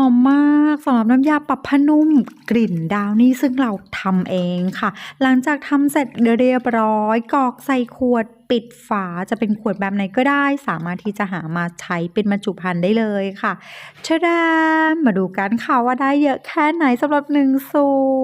อมมากสำหรับน้ำยาปรับผ้านุ่มกลิ่นดาวนี่ซึ่งเราทำเองค่ะ หลังจากทำเสร็จเรียบร้อยกรอกใส่ขวดปิดฝาจะเป็นขวดแบบไหนก็ได้ สามารถที่จะหามาใช้เป็นบรรจุภัณฑ์ได้เลยค่ะชะดามมาดูกันค่ะว่าได้เยอะแค่ไหนสำหรับหนึ่งสูตร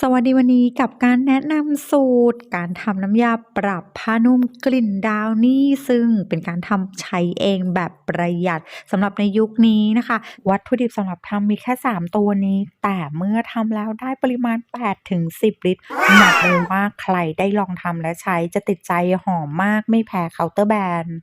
สวัสดีวันนี้กับการแนะนำสูตร การทำน้ำยาปรับผ้านุ่มกลิ่นดาวนี่ซึ่งเป็นการทำใช้เองแบบประหยัดสำหรับในยุคนี้นะคะ วัตถุดิบสำหรับทำมีแค่ 3 ตัวนี้ แต่เมื่อทำแล้วได้ปริมาณ8ถึง10 ลิตรบอกเลยว่าใครได้ลองทำและใช้จะติดใจหอมมากไม่แพ้เคาน์เตอร์แบรนด์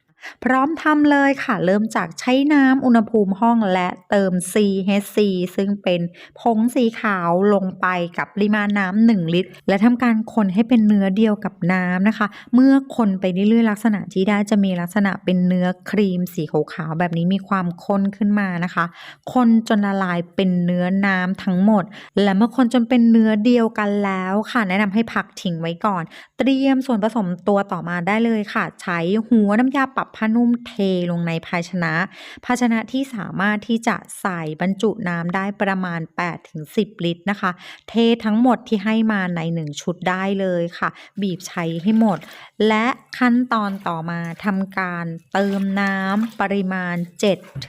พร้อมทำเลยค่ะ เริ่มจากใช้น้ำอุณหภูมิห้องและเติม CHC ซึ่งเป็นผงสีขาวลงไปกับปริมาณน้ำ1ลิตร และทำการคนให้เป็นเนื้อเดียวกับน้ำนะคะ เมื่อคนไปเรื่อยๆลักษณะที่ได้จะมีลักษณะเป็นเนื้อครีมสีขาวๆแบบนี้มีความข้นขึ้นมานะคะ คนจนละลายเป็นเนื้อน้ำทั้งหมด และเมื่อคนจนเป็นเนื้อเดียวกันแล้วค่ะ แนะนำให้พักทิ้งไว้ก่อน เตรียมส่วนผสมตัวต่อมาได้เลยค่ะ ใช้หัวน้ำยาปรับผ้านุ่มเทลงในภาชนะ ภาชนะที่สามารถที่จะใส่บรรจุน้ำได้ประมาณ 8-10 ลิตรนะคะ เททั้งหมดที่ให้มาใน 1 ชุดได้เลยค่ะ บีบใช้ให้หมด และขั้นตอนต่อมาทำการเติมน้ำปริมาณ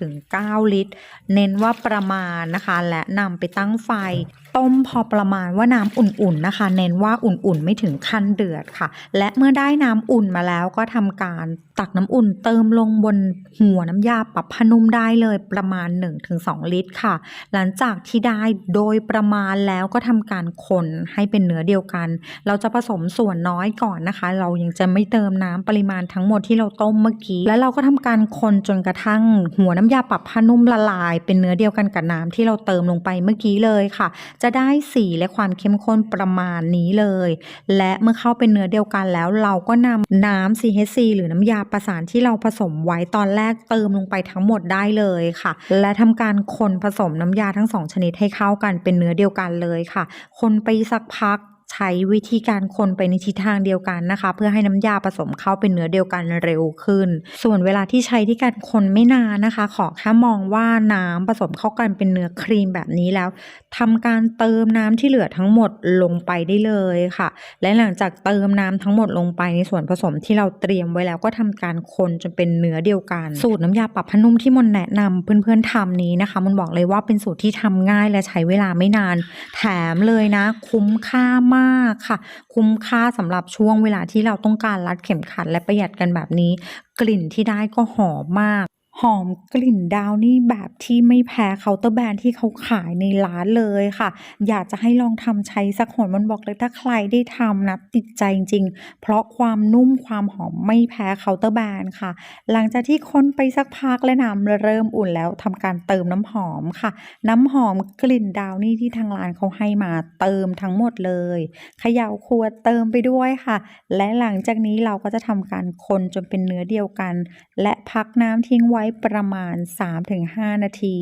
7-9 ลิตร เน้นว่าประมาณนะคะ และนำไปตั้งไฟต้มพอประมาณว่าน้ำอุ่นๆนะคะ เน้นว่าอุ่นๆไม่ถึงขั้นเดือดค่ะ และเมื่อได้น้ำอุ่นมาแล้วก็ทำการตักน้ำอุ่นเติมลงบนหัวน้ำยาปรับผ้านุ่มได้เลยประมาณ 1-2 ลิตรค่ะ หลังจากที่ได้โดยประมาณแล้วก็ทำการคนให้เป็นเนื้อเดียวกัน เราจะผสมส่วนน้อยก่อนนะคะ เรายังจะไม่เติมน้ำปริมาณทั้งหมดที่เราต้มเมื่อกี้ แล้วเราก็ทำการคนจนกระทั่งหัวน้ำยาปรับผ้านุ่มละลาย เป็นเนื้อเดียวกันกับน้ำที่เราเติมลงไปเมื่อกี้เลยค่ะจะได้สีและความเข้มข้นประมาณนี้เลย และเมื่อเข้าเป็นเนื้อเดียวกันแล้วเราก็นำน้ำ CHC หรือน้ำยาประสานที่เราผสมไว้ตอนแรกเติมลงไปทั้งหมดได้เลยค่ะ และทำการคนผสมน้ำยาทั้งสองชนิดให้เข้ากันเป็นเนื้อเดียวกันเลยค่ะ คนไปสักพัก ใช้วิธีการคนไปในทิศทางเดียวกันนะคะ เพื่อให้น้ำยาผสมเข้าเป็นเนื้อเดียวกันเร็วขึ้น ส่วนเวลาที่ใช้ที่การคนไม่นานนะคะ ขอแค่มองว่าน้ำผสมเข้ากันเป็นเนื้อครีมแบบนี้แล้วทำการเติมน้ำที่เหลือทั้งหมดลงไปได้เลยค่ะ และหลังจากเติมน้ำทั้งหมดลงไปในส่วนผสมที่เราเตรียมไว้แล้วก็ทำการคนจนเป็นเนื้อเดียวกัน สูตรน้ำยาปรับผ้านุ่มที่มนแนะนำเพื่อนๆทำนี้นะคะ มันบอกเลยว่าเป็นสูตรที่ทำง่ายและใช้เวลาไม่นาน แถมเลยนะ คุ้มค่ามากค่ะ คุ้มค่าสำหรับช่วงเวลาที่เราต้องการรัดเข็มขัดและประหยัดกันแบบนี้ กลิ่นที่ได้ก็หอมมาก หอมกลิ่นดาวนี่แบบที่ไม่แพ้เคาน์เตอร์แบรนด์ที่เขาขายในร้านเลยค่ะ อยากจะให้ลองทำใช้สักหนมันบอกเลยถ้าใครได้ทำนะติดใจจริงๆเพราะความนุ่มความหอมไม่แพ้เคาน์เตอร์แบรนด์ค่ะ หลังจากที่คนไปสักพักและน้ำเริ่มอุ่นแล้วทำการเติมน้ำหอมค่ะ น้ำหอมกลิ่นดาวนี่ที่ทางร้านเขาให้มาเติมทั้งหมดเลยเขย่าขวดเติมไปด้วยค่ะ และหลังจากนี้เราก็จะทำการคนจนเป็นเนื้อเดียวกัน และพักน้ำทิ้งไว้ประมาณ 3-5 นาที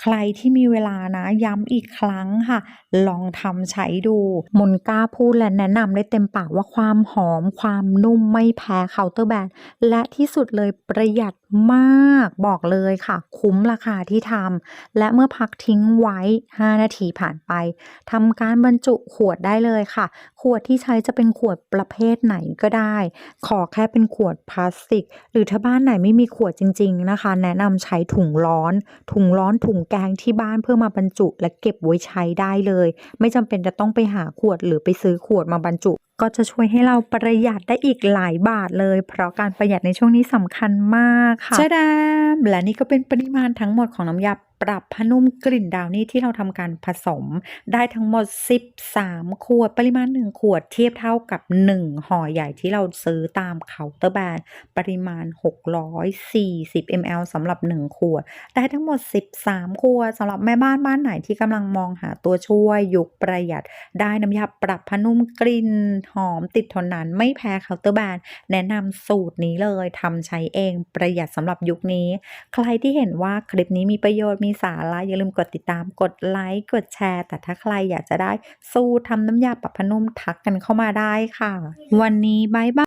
ใครที่มีเวลานะย้ำอีกครั้งค่ะ ลองทำใช้ดู มนกล้าพูดและแนะนำได้เต็มปากว่าความหอมความนุ่มไม่แพ้เคาน์เตอร์แบรนด์และที่สุดเลยประหยัดมากบอกเลยค่ะ คุ้มราคาที่ทำและเมื่อพักทิ้งไว้ 5 นาทีผ่านไปทำการบรรจุขวดได้เลยค่ะ ขวดที่ใช้จะเป็นขวดประเภทไหนก็ได้ ขอแค่เป็นขวดพลาสติก หรือถ้าบ้านไหนไม่มีขวดจริง ๆนะคะ แนะนำใช้ถุงร้อน ถุงร้อนถุงแกงที่บ้านเพื่อมาบรรจุ และเก็บไว้ใช้ได้เลย ไม่จำเป็นจะต้องไปหาขวดหรือไปซื้อขวดมาบรรจุ ก็จะช่วยให้เราประหยัดได้อีกหลายบาทเลย เพราะการประหยัดในช่วงนี้สำคัญมากค่ะชะดามและนี่ก็เป็นปริมาณทั้งหมดของน้ำยา ปรับผ้านุ่มกลิ่นดาวนี่ที่เราทำการผสม ได้ทั้งหมด 13 ขวด ปริมาณ 1 ขวดเทียบเท่ากับ 1 ห่อใหญ่ที่เราซื้อตามเคาน์เตอร์แบรนด์ปริมาณ 640 ml สำหรับ 1 ขวด ได้ทั้งหมด 13 ขวดสำหรับแม่บ้านบ้านไหนที่กำลังมองหาตัวช่วยยุคประหยัด ได้น้ำยาปรับผ้านุ่มกลิ่นหอมติดทนนานไม่แพ้เคาน์เตอร์แบรนด์แนะนำสูตรนี้เลยทำใช้เองประหยัดสำหรับยุคนี้ ใครที่เห็นว่าคลิปนี้มีประโยชน์มีสาระอย่าลืมกดติดตามกดไลค์กดแชร์ แต่ถ้าใครอยากจะได้ สู้ทำน้ำยาปรับผ้านุ่มทักกันเข้ามาได้ค่ะ วันนี้บายบาย